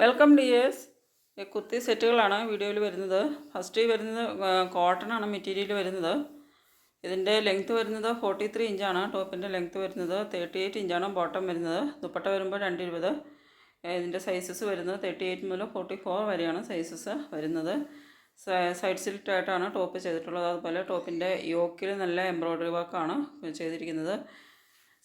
Welcome dears കുത്തി സെറ്റുകളാണ് വീഡിയോയിൽ വരുന്നത്. ഫസ്റ്റ് വരുന്നത് കോട്ടൺ ആണ് മെറ്റീരിയൽ വരുന്നത്. ഇതിന്റെ ലെങ്ത്ത് വരുന്നത് ഫോർട്ടി ത്രീ ഇഞ്ചാണ് ടോപ്പിന്റെ ലെങ്ത്ത് വരുന്നത് തേർട്ടി എയ്റ്റ് ഇഞ്ചാണ് ബോട്ടം വരുന്നത് ദുപ്പട്ട വരുമ്പോൾ രണ്ട് ഇരുപത് ഇതിന്റെ സൈസസ് വരുന്നത് തേർട്ടി എയ്റ്റ് മുതൽ ഫോർട്ടി ഫോർ വരെയാണ് സൈസസ് വരുന്നത്. സൈഡ് സിൽറ്റ് ആയിട്ടാണ് ടോപ്പ് ചെയ്തിട്ടുള്ളത്. അതുപോലെ ടോപ്പിന്റെ യോക്കിൽ നല്ല എംബ്രോയ്ഡറി വർക്കാണ് ചെയ്തിരിക്കുന്നത്.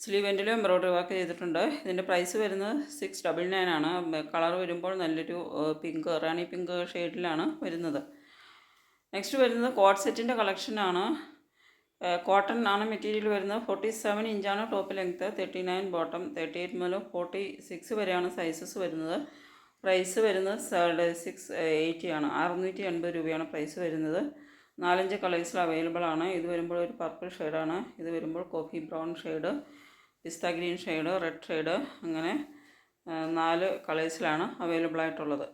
സ്ലീവ് എൻഡിലും എംബ്രോയ്ഡറി വർക്ക് ചെയ്തിട്ടുണ്ട്. ഇതിന്റെ പ്രൈസ് വരുന്നത് സിക്സ് ഡബിൾ നയൻ ആണ്. കളർ വരുമ്പോൾ നല്ലൊരു പിങ്ക് റാണി പിങ്ക് ഷെയ്ഡിലാണ് വരുന്നത്. നെക്സ്റ്റ് വരുന്നത് കോട്ട് സെറ്റിന്റെ കളക്ഷനാണ് കോട്ടൺ ആണ് മെറ്റീരിയൽ വരുന്നത്. ഫോർട്ടി സെവൻ ഇഞ്ചാണ് top length thirty nine bottom thirty eight മുതൽ ഫോർട്ടി സിക്സ് വരെയാണ് സൈസസ് വരുന്നത് പ്രൈസ് വരുന്നത് സിക്സ് എയ്റ്റി ആണ്. അറുന്നൂറ്റി എൺപത് രൂപയാണ് പ്രൈസ് വരുന്നത്. നാലഞ്ച് കളേഴ്സിൽ അവൈലബിൾ ആണ്. ഇത് വരുമ്പോൾ ഒരു പർപ്പിൾ ഷെയ്ഡാണ് ഇത് വരുമ്പോൾ coffee brown shade pista green shade red shade അങ്ങനെ നാല് കളേഴ്സിലാണ് അവൈലബിൾ ആയിട്ടുള്ളത്.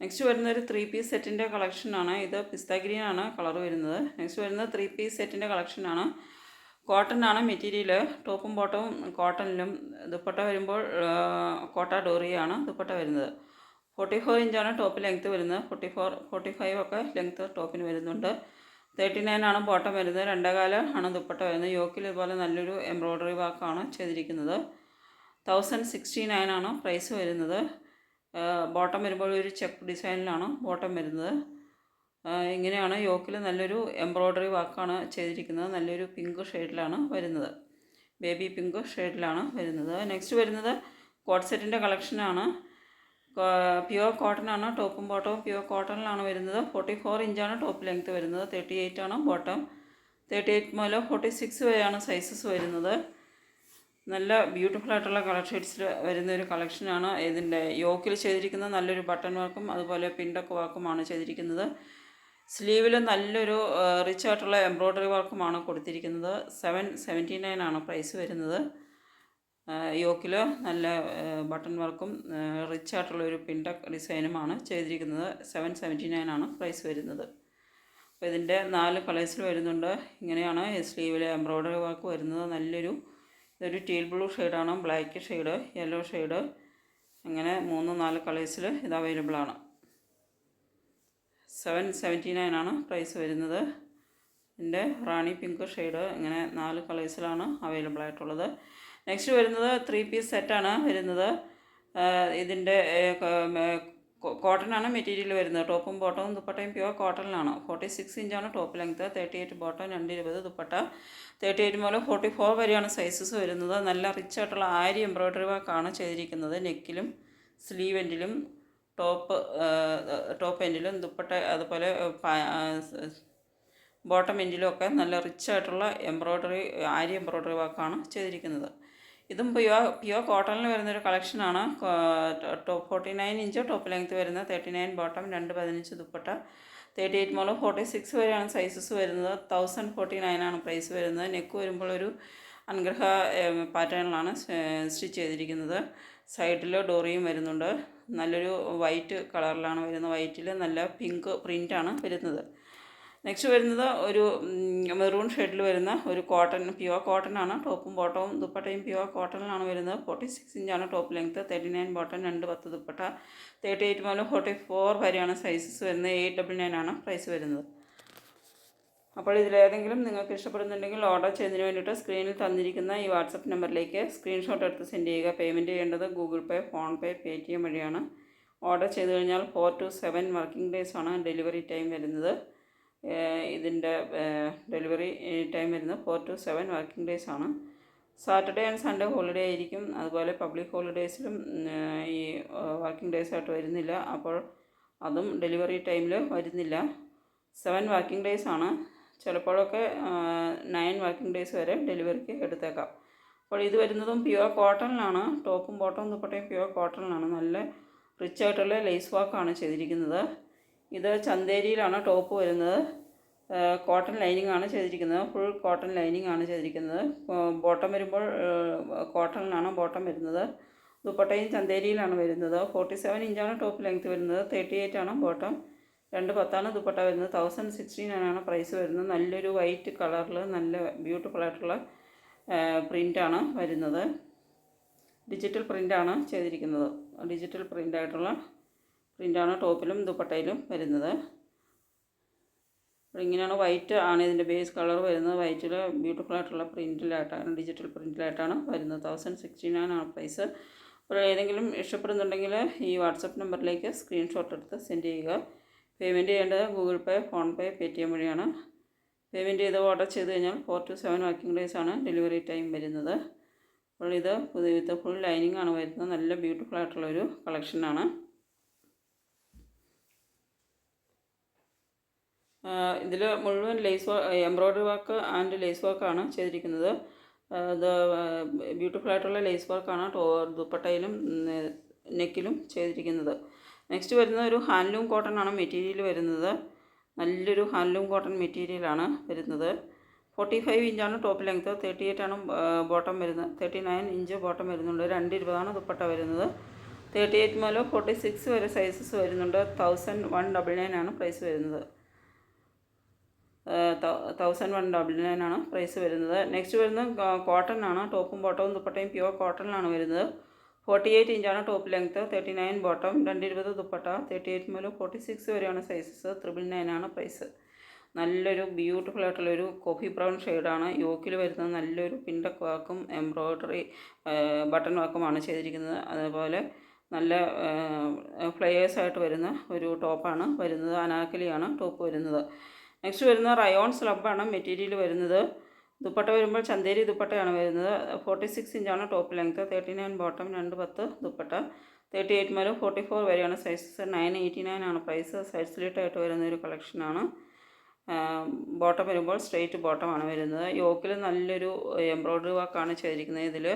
നെക്സ്റ്റ് വരുന്ന ഒരു ത്രീ പീസ് സെറ്റിന്റെ കളക്ഷനാണ് ഇത് പിസ്ത ഗ്രീൻ ആണ് കളർ വരുന്നത്. നെക്സ്റ്റ് വരുന്നത് ത്രീ പീസ് സെറ്റിന്റെ കളക്ഷനാണ് കോട്ടൺ ആണ് മെറ്റീരിയൽ. ടോപ്പും ബോട്ടവും കോട്ടണിലും. ദുപ്പട്ട വരുമ്പോൾ കോട്ട ഡോറിയാണ് ദുപ്പട്ട വരുന്നത്. ഫോർട്ടി ഫോർ ഇഞ്ചാണ് ടോപ്പ് ലെങ്ത്ത് വരുന്നത്. ഫോർട്ടി ഫോർ ഫോർട്ടി ഫൈവ് ഒക്കെ ലെങ്ത്ത് ടോപ്പിന് വരുന്നുണ്ട്. തേർട്ടി നയൻ ആണ് ബോട്ടം വരുന്നത്. രണ്ടേകാല ആണ് ദുപ്പട്ട വരുന്നത്. യോക്കിൽ ഇതുപോലെ നല്ലൊരു എംബ്രോയ്ഡറി വർക്കാണ് ചെയ്തിരിക്കുന്നത്. തൗസൻഡ് സിക്സ്റ്റി നയൻ ആണ് പ്രൈസ് വരുന്നത്. ബോട്ടം വരുമ്പോൾ ഒരു ചെക്ക് ഡിസൈനിലാണ് ബോട്ടം വരുന്നത്. ഇങ്ങനെയാണ് യോക്കിൽ നല്ലൊരു എംബ്രോയ്ഡറി വർക്കാണ് ചെയ്തിരിക്കുന്നത്. നല്ലൊരു പിങ്ക് ഷെയ്ഡിലാണ് വരുന്നത്. ബേബി പിങ്ക് ഷെയ്ഡിലാണ് വരുന്നത്. നെക്സ്റ്റ് വരുന്നത് കോട്ട് സെറ്റിന്റെ കളക്ഷനാണ് പ്യുവർ കോട്ടൺ ആണ്. ടോപ്പും ബോട്ടവും പ്യുവർ കോട്ടണിലാണ് വരുന്നത്. ഫോർട്ടി ഫോർ ഇഞ്ചാണ് ടോപ്പ് ലെങ്ത്ത് വരുന്നത്. തേർട്ടി എയ്റ്റ് ആണ് ബോട്ടം തേർട്ടി എയ്റ്റ് മുതൽ ഫോർട്ടി സിക്സ് വരെയാണ് സൈസസ് വരുന്നത്. നല്ല ബ്യൂട്ടിഫുൾ ആയിട്ടുള്ള കളർ ഷെയ്ഡ്സിൽ വരുന്ന ഒരു കളക്ഷനാണ് ഇതിന്റെ യോക്കിൽ ചെയ്തിരിക്കുന്ന നല്ലൊരു ബട്ടൺ വർക്കും അതുപോലെ പിൻഡക്ക് വർക്കുമാണ് ചെയ്തിരിക്കുന്നത്. സ്ലീവിൽ നല്ലൊരു റിച്ച് ആയിട്ടുള്ള എംബ്രോയ്ഡറി വർക്കുമാണ് കൊടുത്തിരിക്കുന്നത്. സെവൻ സെവന്റി നയൻ ആണ് പ്രൈസ് വരുന്നത്. യോക്കിൽ നല്ല ബട്ടൺ വർക്കും റിച്ച് ആയിട്ടുള്ള ഒരു പിൻടക് ഡിസൈനുമാണ് ചെയ്തിരിക്കുന്നത്. സെവൻ സെവന്റി നയൻ ആണ് പ്രൈസ് വരുന്നത്. അപ്പോൾ ഇതിന്റെ നാല് കളേഴ്സിൽ വരുന്നുണ്ട്. ഇങ്ങനെയാണ് സ്ലീവിൽ എംബ്രോയ്ഡറി വർക്ക് വരുന്നത്. നല്ലൊരു ഇതൊരു ടീൽ ബ്ലൂ ഷെയ്ഡാണ് ബ്ലാക്ക് ഷെയ്ഡ് യെല്ലോ ഷെയ്ഡ് അങ്ങനെ മൂന്ന് നാല് കളേഴ്സിൽ ഇത് അവൈലബിൾ ആണ്. സെവൻ സെവന്റി നയൻ ആണ് പ്രൈസ് വരുന്നത്. ഇതിന്റെ റാണി പിങ്ക് ഷെയ്ഡ് ഇങ്ങനെ നാല് കളേഴ്സിലാണ് അവൈലബിൾ ആയിട്ടുള്ളത്. നെക്സ്റ്റ് വരുന്നത് ത്രീ പീസ് സെറ്റാണ് വരുന്നത്. ഇതിന്റെ കോട്ടനാണ് മെറ്റീരിയൽ വരുന്നത്. ടോപ്പും ബോട്ടവും ദുപ്പട്ടയും പ്യുവർ കോട്ടണിലാണ് ഫോർട്ടി സിക്സ് ഇഞ്ചാണ് top length thirty eight bottom രണ്ട് ഇരുപത് ദുപ്പട്ട. തേർട്ടി എയ്റ്റ് മുതൽ ഫോർട്ടി ഫോർ വരെയാണ് സൈസസ് വരുന്നത്. നല്ല റിച്ച് ആയിട്ടുള്ള ആരി എംബ്രോയ്ഡറി വർക്കാണ് ചെയ്തിരിക്കുന്നത്. നെക്കിലും സ്ലീവ് ടോപ്പ് ടോപ്പ് എൻഡിലും ദുപ്പട്ട അതുപോലെ ബോട്ടം എൻഡിലും ഒക്കെ നല്ല റിച്ച് ആയിട്ടുള്ള എംബ്രോയ്ഡറി ആരി എംബ്രോയ്ഡറി വർക്കാണ് ചെയ്തിരിക്കുന്നത്. ഇതും പ്യുവർ പ്യുവർ കോട്ടണിൽ വരുന്നൊരു കളക്ഷനാണ് top forty nine inch top length വരുന്ന തേർട്ടി നയൻ ബോട്ടം രണ്ട് പതിനഞ്ച് ദുപ്പട്ട. തേർട്ടി എയ്റ്റ് മുതൽ ഫോർട്ടി സിക്സ് വരെയാണ് സൈസസ് വരുന്നത്. തൗസൻഡ് ഫോർട്ടി നയനാണ് പ്രൈസ് വരുന്നത്. നെക്ക് വരുമ്പോൾ ഒരു അനുഗ്രഹ പാറ്റേണിലാണ് സ്റ്റിച്ച് ചെയ്തിരിക്കുന്നത്. സൈഡിൽ ഡോറിയും വരുന്നുണ്ട്. നല്ലൊരു വൈറ്റ് കളറിലാണ് വരുന്നത്. വൈറ്റിൽ നല്ല പിങ്ക് പ്രിന്റാണ് വരുന്നത്. നെക്സ്റ്റ് വരുന്നത് ഒരു മെറൂൺ ഷെയ്ഡിൽ വരുന്ന ഒരു കോട്ടൺ പ്യുവർ കോട്ടൺ ആണ്. ടോപ്പും ബോട്ടവും ദുപ്പട്ടയും പ്യുവർ കോട്ടണിലാണ് വരുന്നത്. ഫോർട്ടി സിക്സ് ഇഞ്ചാണ് top length thirty nine bottom രണ്ട് പത്ത് ദുപ്പട്ട. തേർട്ടി എയ്റ്റ് മുതൽ ഫോർട്ടി ഫോർ വരെയാണ് സൈസസ് വരുന്നത്. എയ്റ്റ് ഡബിൾ നയൻ ആണ് പ്രൈസ് വരുന്നത്. അപ്പോൾ ഇതിലേതെങ്കിലും നിങ്ങൾക്ക് ഇഷ്ടപ്പെടുന്നുണ്ടെങ്കിൽ ഓർഡർ ചെയ്യുന്നതിന് വേണ്ടിയിട്ട് സ്ക്രീനിൽ തന്നിരിക്കുന്ന ഈ വാട്സപ്പ് നമ്പറിലേക്ക് സ്ക്രീൻഷോട്ട് എടുത്ത് സെൻഡ് ചെയ്യുക. പേയ്മെന്റ് ചെയ്യേണ്ടത് Google Pay PhonePe Paytm വഴിയാണ്. ഓർഡർ ചെയ്ത് കഴിഞ്ഞാൽ four to seven working days ആണ് ഡെലിവറി ടൈം വരുന്നത്. ഇതിന്റെ ഡെലിവറി ടൈം വരുന്നത് four to seven working days ആണ്. സാറ്റർഡേ ആൻഡ് സൺഡേ ഹോളിഡേ ആയിരിക്കും. അതുപോലെ പബ്ലിക് ഹോളിഡേയ്സിലും ഈ വർക്കിംഗ് ഡേയ്സ് ആയിട്ട് വരുന്നില്ല. അപ്പോൾ അതും ഡെലിവറി ടൈമിൽ വരുന്നില്ല. സെവൻ വർക്കിംഗ് ഡേയ്സ് ആണ്. ചിലപ്പോഴൊക്കെ നയൻ വർക്കിംഗ് ഡേയ്സ് വരെ ഡെലിവറിക്ക് എടുത്തേക്കാം. അപ്പോൾ ഇത് വരുന്നതും പ്യുവർ കോട്ടണിലാണ് ടോപ്പും ബോട്ടവും ദുപ്പട്ടയും പ്യുവർ കോട്ടണിലാണ് നല്ല റിച്ച് ആയിട്ടുള്ള ലേസ് വർക്കാണ് ചെയ്തിരിക്കുന്നത്. ഇത് ചന്തേരിയിലാണ് ടോപ്പ് വരുന്നത്. കോട്ടൺ ലൈനിങ് ആണ് ചെയ്തിരിക്കുന്നത്. ഫുൾ കോട്ടൺ ലൈനിങ് ആണ് ചെയ്തിരിക്കുന്നത്. ബോട്ടം വരുമ്പോൾ കോട്ടണിലാണ് ബോട്ടം വരുന്നത്. ദുപ്പട്ടയും ചന്തേരിയിലാണ് വരുന്നത്. ഫോർട്ടി സെവൻ ഇഞ്ചാണ് ടോപ്പ് ലെങ്ത് വരുന്നത്. തേർട്ടി എയ്റ്റ് ആണ് ബോട്ടം. രണ്ട് പത്താണ് ദുപ്പട്ട വരുന്നത്. തൗസൻഡ് സിക്സ്റ്റീൻ ആണ് പ്രൈസ് വരുന്നത്. നല്ലൊരു വൈറ്റ് കളറിൽ നല്ല ബ്യൂട്ടിഫുൾ ആയിട്ടുള്ള പ്രിന്റാണ് വരുന്നത്. ഡിജിറ്റൽ പ്രിന്റാണ് ചെയ്തിരിക്കുന്നത്. ഡിജിറ്റൽ പ്രിന്റ് ആയിട്ടുള്ള പ്രിന്റാണ് ടോപ്പിലും ദുപ്പട്ടയിലും വരുന്നത്. ഇങ്ങനെയാണ് വൈറ്റ് ആണ് ഇതിന്റെ ബേസ് കളർ വരുന്നത്. വൈറ്റിൽ ബ്യൂട്ടിഫുൾ ആയിട്ടുള്ള പ്രിന്റിലായിട്ടാണ് ഡിജിറ്റൽ പ്രിന്റിലായിട്ടാണ് വരുന്നത്. തൗസൻഡ് സിക്സ്റ്റി നയൻ ആണ് പ്രൈസ് അപ്പോൾ ഏതെങ്കിലും ഇഷ്ടപ്പെടുന്നുണ്ടെങ്കിൽ ഈ വാട്സപ്പ് നമ്പറിലേക്ക് സ്ക്രീൻഷോട്ട് എടുത്ത് സെൻഡ് ചെയ്യുക. പേയ്മെന്റ് ചെയ്യേണ്ടത് Google Pay PhonePe Paytm വഴിയാണ്. പേയ്മെന്റ് ചെയ്ത് ഓർഡർ ചെയ്ത് കഴിഞ്ഞാൽ four to seven working days ആണ് ഡെലിവറി ടൈം വരുന്നത്. അപ്പോൾ ഇത് പുതിയ വിത്ത് ഫുൾ ലൈനിങ് ആണ് വരുന്നത്. നല്ല ബ്യൂട്ടിഫുൾ ആയിട്ടുള്ളൊരു കളക്ഷനാണ് ഇതിൽ മുഴുവൻ lace embroidery work and lace വർക്കാണ് ചെയ്തിരിക്കുന്നത്. ഇത് ബ്യൂട്ടിഫുൾ ആയിട്ടുള്ള ലേസ് വർക്കാണ് ദുപ്പട്ടയിലും നെക്കിലും ചെയ്തിരിക്കുന്നത്. നെക്സ്റ്റ് വരുന്ന ഒരു ഹാൻഡ്ലൂം കോട്ടൺ ആണ് മെറ്റീരിയൽ വരുന്നത്. നല്ലൊരു ഹാൻഡ്ലൂം കോട്ടൺ മെറ്റീരിയലാണ് വരുന്നത്. ഫോർട്ടി ഫൈവ് ഇഞ്ചാണ് ടോപ്പ് ലെങ്ത്ത് തേർട്ടി എയ്റ്റ് ആണ് ബോട്ടം വരുന്നത്. തേർട്ടി നയൻ ഇഞ്ച് ബോട്ടം വരുന്നുണ്ട്. രണ്ട് ഇരുപതാണ് ദുപ്പട്ട വരുന്നത്. തേർട്ടി എയ്റ്റ് മുതൽ ഫോർട്ടി സിക്സ് വരെ സൈസസ് വരുന്നുണ്ട്. തൗസൻഡ് വൺ ഡബിൾ നയൻ ആണ് പ്രൈസ് വരുന്നത്. തൗസൻഡ് വൺ ഡബിൾ നയൻ ആണ് പ്രൈസ് വരുന്നത്. നെക്സ്റ്റ് വരുന്നത് കോട്ടൺ ആണ്. ടോപ്പും ബോട്ടവും ദുപ്പട്ടയും പ്യുവർ കോട്ടണിലാണ് വരുന്നത്. ഫോർട്ടി എയ്റ്റ് ഇഞ്ചാണ് top length thirty nine bottom രണ്ട് ഇരുപത് ദുപ്പട്ട തേർട്ടി എയ്റ്റ് മുതൽ ഫോർട്ടി സിക്സ് വരെയാണ് സൈസസ് ത്രിബിൾ നയൻ ആണ് പ്രൈസ് നല്ലൊരു ബ്യൂട്ടിഫുൾ ആയിട്ടുള്ളൊരു കോഫി ബ്രൗൺ ഷെയ്ഡാണ് യോക്കിൽ വരുന്നത് നല്ലൊരു പിണ്ടക്ക് വാക്കും എംബ്രോയ്ഡറി ബട്ടൺ വാക്കുമാണ് ചെയ്തിരിക്കുന്നത്. അതുപോലെ നല്ല ഫ്ലയേഴ്സായിട്ട് വരുന്ന ഒരു ടോപ്പാണ് വരുന്നത്. അനാക്കലിയാണ് ടോപ്പ് വരുന്നത്. നെക്സ്റ്റ് വരുന്ന റയോൺ സ്ലബാണ് മെറ്റീരിയൽ വരുന്നത്. ദുപ്പട്ട വരുമ്പോൾ ചന്തേരി ദുപ്പട്ടയാണ് വരുന്നത്. ഫോർട്ടി സിക്സ് ഇഞ്ചാണ് top length thirty nine bottom രണ്ട് പത്ത് ദുപ്പട്ട. തേർട്ടി എയ്റ്റ് മുതൽ ഫോർട്ടി ഫോർ വരെയാണ് സൈസ് നയൻ എയ്റ്റി നയൻ ആണ് പ്രൈസ് സൈഡ് സ്ലീറ്റായിട്ട് വരുന്ന ഒരു കളക്ഷനാണ് ബോട്ടം വരുമ്പോൾ സ്ട്രെയിറ്റ് ബോട്ടമാണ് വരുന്നത്. യോക്കിൽ നല്ലൊരു എംബ്രോയ്ഡറി വർക്കാണ് ചെയ്തിരിക്കുന്നത് ഇതിൽ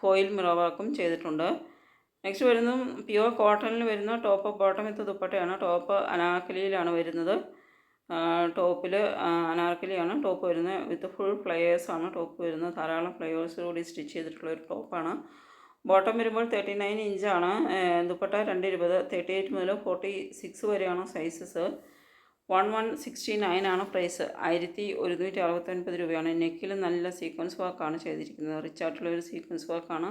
ഫോയിൽ മിറർ വർക്കും ചെയ്തിട്ടുണ്ട്. നെക്സ്റ്റ് വരുന്നത് പ്യുവർ കോട്ടണിൽ വരുന്ന ടോപ്പ് ബോട്ടം വിത്ത് ദുപ്പട്ടയാണ്. ടോപ്പ് അനാക്കലിയിലാണ് വരുന്നത്. ടോപ്പിൽ അനാർക്കലിയാണ്. ടോപ്പ് വരുന്നത് വിത്ത് ഫുൾ ഫ്ലയേഴ്സാണ് ടോപ്പ് വരുന്നത് ധാരാളം ഫ്ലയേഴ്സ് കൂടി സ്റ്റിച്ച് ചെയ്തിട്ടുള്ള ഒരു ടോപ്പാണ്. ബോട്ടം വരുമ്പോൾ തേർട്ടി നയൻ ഇഞ്ചാണ് ദുപ്പട്ട രണ്ട് ഇരുപത് തേർട്ടി എയ്റ്റ് മുതൽ ഫോർട്ടി സിക്സ് വരെയാണ് sizes. One one sixty nine ആണ് പ്രൈസ്. ആയിരത്തി ഒരുന്നൂറ്റി അറുപത്തൊൻപത് രൂപയാണ്. നെക്കിൽ നല്ല സീക്വൻസ് വർക്കാണ് ചെയ്തിരിക്കുന്നത്. റിച്ചാർട്ടുള്ള ഒരു സീക്വൻസ് വർക്കാണ്.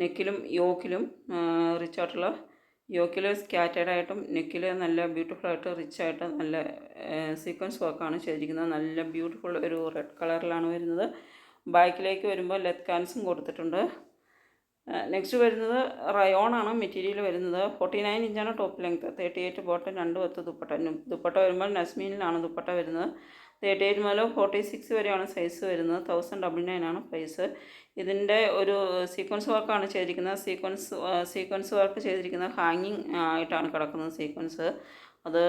നെക്കിലും യോക്കിലും റിച്ച് യോക്കിൽ സ്കാറ്റേഡ് ആയിട്ടും നെക്കിൽ നല്ല ബ്യൂട്ടിഫുൾ ആയിട്ട് റിച്ച് ആയിട്ട് നല്ല സീക്വൻസ് വർക്കാണ് ചെയ്തിരിക്കുന്നത്. നല്ല ബ്യൂട്ടിഫുൾ ഒരു റെഡ് കളറിലാണ് വരുന്നത്. ബാക്കിലേക്ക് വരുമ്പോൾ ലെത്ത് കാൻസും കൊടുത്തിട്ടുണ്ട്. നെക്സ്റ്റ് വരുന്നത് റയോൺ ആണ് മെറ്റീരിയൽ വരുന്നത്. ഫോർട്ടി നയൻ ഇഞ്ചാണ് top length thirty eight bottom രണ്ട് പത്ത് ദുപ്പട്ട. ദുപ്പട്ട വരുമ്പോൾ നസ്മീനിലാണ് ദുപ്പട്ട വരുന്നത്. തേർട്ടി എയ്റ്റ് മുതൽ ഫോർട്ടി സിക്സ് വരെയാണ് സൈസ് വരുന്നത്. തൗസൻഡ് ഡബിൾ നയൻ ആണ് പ്രൈസ് ഇതിന്റെ ഒരു സീക്വൻസ് വർക്കാണ് ചെയ്തിരിക്കുന്നത്. സീക്വൻസ് സീക്വൻസ് വർക്ക് ചെയ്തിരിക്കുന്നത് ഹാങ്ങിങ് ആയിട്ടാണ് കിടക്കുന്നത് സീക്വൻസ് അത്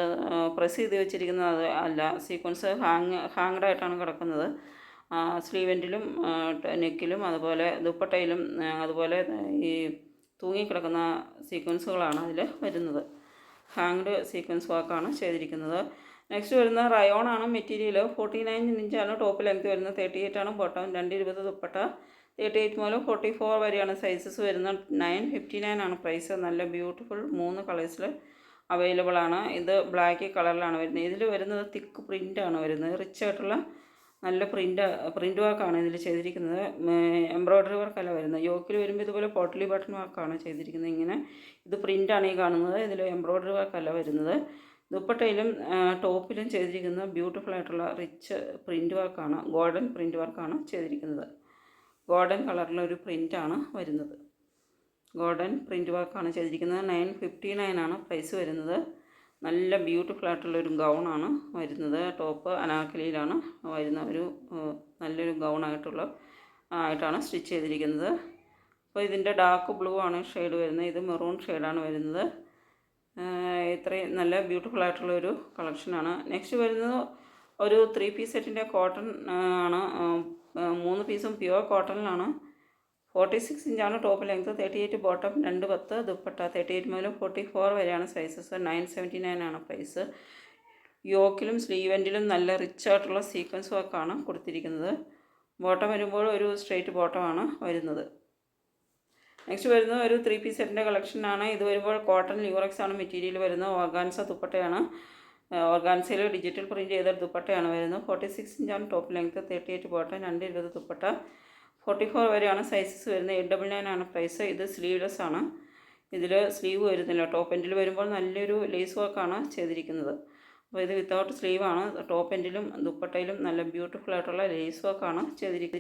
പ്രസ് ചെയ്ത് വെച്ചിരിക്കുന്നത് അത് അല്ല. സീക്വൻസ് ഹാങ് ഹാങ്ഡ് ആയിട്ടാണ് കിടക്കുന്നത്. സ്ലീവെന്റിലും നെക്കിലും അതുപോലെ ദുപ്പട്ടയിലും അതുപോലെ ഈ തൂങ്ങിക്കിടക്കുന്ന സീക്വൻസുകളാണ് അതിൽ വരുന്നത്. ഹാങ്ഡ് സീക്വൻസ് വർക്കാണ് ചെയ്തിരിക്കുന്നത്. നെക്സ്റ്റ് വരുന്ന റയോൺ ആണ് മെറ്റീരിയൽ ഫോർട്ടി നയൻ ഇഞ്ചാണ് ടോപ്പ് ലെങ്ത് വരുന്നത്. തേർട്ടി എയ്റ്റ് ആണ് ബോട്ടം രണ്ട് ഇരുപത് ദുപ്പട്ട. തേർട്ടി എയ്റ്റ് മുതൽ ഫോർട്ടി ഫോർ വരെയാണ് സൈസസ് വരുന്നത്. നയൻ ഫിഫ്റ്റി നയൻ ആണ് പ്രൈസ് നല്ല ബ്യൂട്ടിഫുൾ മൂന്ന് കളേഴ്സിൽ അവൈലബിൾ ആണ്. ഇത് ബ്ലാക്ക് കളറിലാണ് വരുന്നത്. ഇതിൽ വരുന്നത് തിക്ക് പ്രിന്റ് ആണ് വരുന്നത്. റിച്ച് ആയിട്ടുള്ള നല്ല പ്രിന്റ് പ്രിന്റ് വർക്കാണ് ഇതിൽ ചെയ്തിരിക്കുന്നത്. എംബ്രോയ്ഡറി വർക്കല്ല വരുന്നത്. യോക്കിൽ വരുമ്പോൾ ഇതുപോലെ പോട്ടലി ബട്ടൺ വർക്കാണ് ചെയ്തിരിക്കുന്നത്. ഇങ്ങനെ ഇത് പ്രിന്റാണ് ഈ കാണുന്നത്. ഇതിൽ എംബ്രോയ്ഡറി വർക്കല്ല വരുന്നത്. ദുപ്പട്ടയിലും ടോപ്പിലും ചെയ്തിരിക്കുന്ന ബ്യൂട്ടിഫുൾ ആയിട്ടുള്ള റിച്ച് പ്രിന്റ് വർക്കാണ് ഗോൾഡൻ പ്രിന്റ് വർക്കാണ് ചെയ്തിരിക്കുന്നത്. ഗോൾഡൻ കളറിലൊരു ഒരു പ്രിന്റാണ് വരുന്നത്. ഗോൾഡൻ പ്രിന്റ് വർക്കാണ് ചെയ്തിരിക്കുന്നത്. നയൻ ഫിഫ്റ്റി നയൻ ആണ് പ്രൈസ് വരുന്നത്. നല്ല ബ്യൂട്ടിഫുൾ ആയിട്ടുള്ള ഒരു ഗൗണാണ് വരുന്നത്. ടോപ്പ് അനാക്കലിയിലാണ് വരുന്ന ഒരു നല്ലൊരു ഗൗണായിട്ടുള്ള ആയിട്ടാണ് സ്റ്റിച്ച് ചെയ്തിരിക്കുന്നത്. അപ്പോൾ ഇതിന്റെ ഡാർക്ക് ബ്ലൂ ആണ് ഷെയ്ഡ് വരുന്നത്. ഇത് മെറൂൺ ഷെയ്ഡാണ് വരുന്നത്. ഇത്രയും നല്ല ബ്യൂട്ടിഫുൾ ആയിട്ടുള്ള ഒരു കളക്ഷനാണ് നെക്സ്റ്റ് വരുന്നത് ഒരു ത്രീ പീസ് സെറ്റിന്റെ കോട്ടൺ ആണ്. മൂന്ന് പീസും പ്യുവർ കോട്ടണിലാണ് ഫോർട്ടി സിക്സ് ഇഞ്ചാണ് top length thirty eight bottom രണ്ട് പത്ത് ദുപ്പട്ട തേർട്ടി എയ്റ്റ് മുതൽ ഫോർട്ടി ഫോർ വരെയാണ് സൈസസ് നയൻ സെവന്റി നയൻ ആണ് പ്രൈസ് യോക്കിലും സ്ലീവെന്റിലും നല്ല റിച്ച് ആയിട്ടുള്ള സീക്വൻസ് വർക്കാണ് കൊടുത്തിരിക്കുന്നത്. ബോട്ടം വരുമ്പോൾ ഒരു സ്ട്രെയിറ്റ് ബോട്ടമാണ് വരുന്നത്. നെക്സ്റ്റ് വരുന്നത് ഒരു ത്രീ പീസ് സെറ്റിന്റെ കളക്ഷനാണ് ഇത് വരുമ്പോൾ കോട്ടൺ ലിവറക്സ് ആണ് മെറ്റീരിയൽ വരുന്നത്. ഓർഗാൻസ ദുപ്പട്ടയാണ്. ഓർഗാൻസയിൽ ഡിജിറ്റൽ പ്രിന്റ് ചെയ്ത ദുപ്പട്ടയാണ് വരുന്നത്. ഫോർട്ടി സിക്സ് ഇഞ്ചാണ് top length thirty eight bottom രണ്ട് ഇരുപത് ദുപ്പട്ട. ഫോർട്ടി ഫോർ വരെയാണ് സൈസസ് വരുന്നത്. എയ്റ്റ് ഡബിൾ നയൻ ആണ് പ്രൈസ് ഇത് സ്ലീവ്ലെസ് ആണ്. ഇതിൽ സ്ലീവ് വരുന്നില്ല. ടോപ്പ് എൻഡിൽ വരുമ്പോൾ നല്ലൊരു ലേസ് വർക്കാണ് ചെയ്തിരിക്കുന്നത്. അപ്പോൾ ഇത് വിത്തൗട്ട് സ്ലീവാണ് ടോപ്പ് എൻഡിലും ദുപ്പട്ടയിലും നല്ല ബ്യൂട്ടിഫുൾ ആയിട്ടുള്ള ലേസ് വർക്കാണ് ചെയ്തിരിക്കുന്നത്.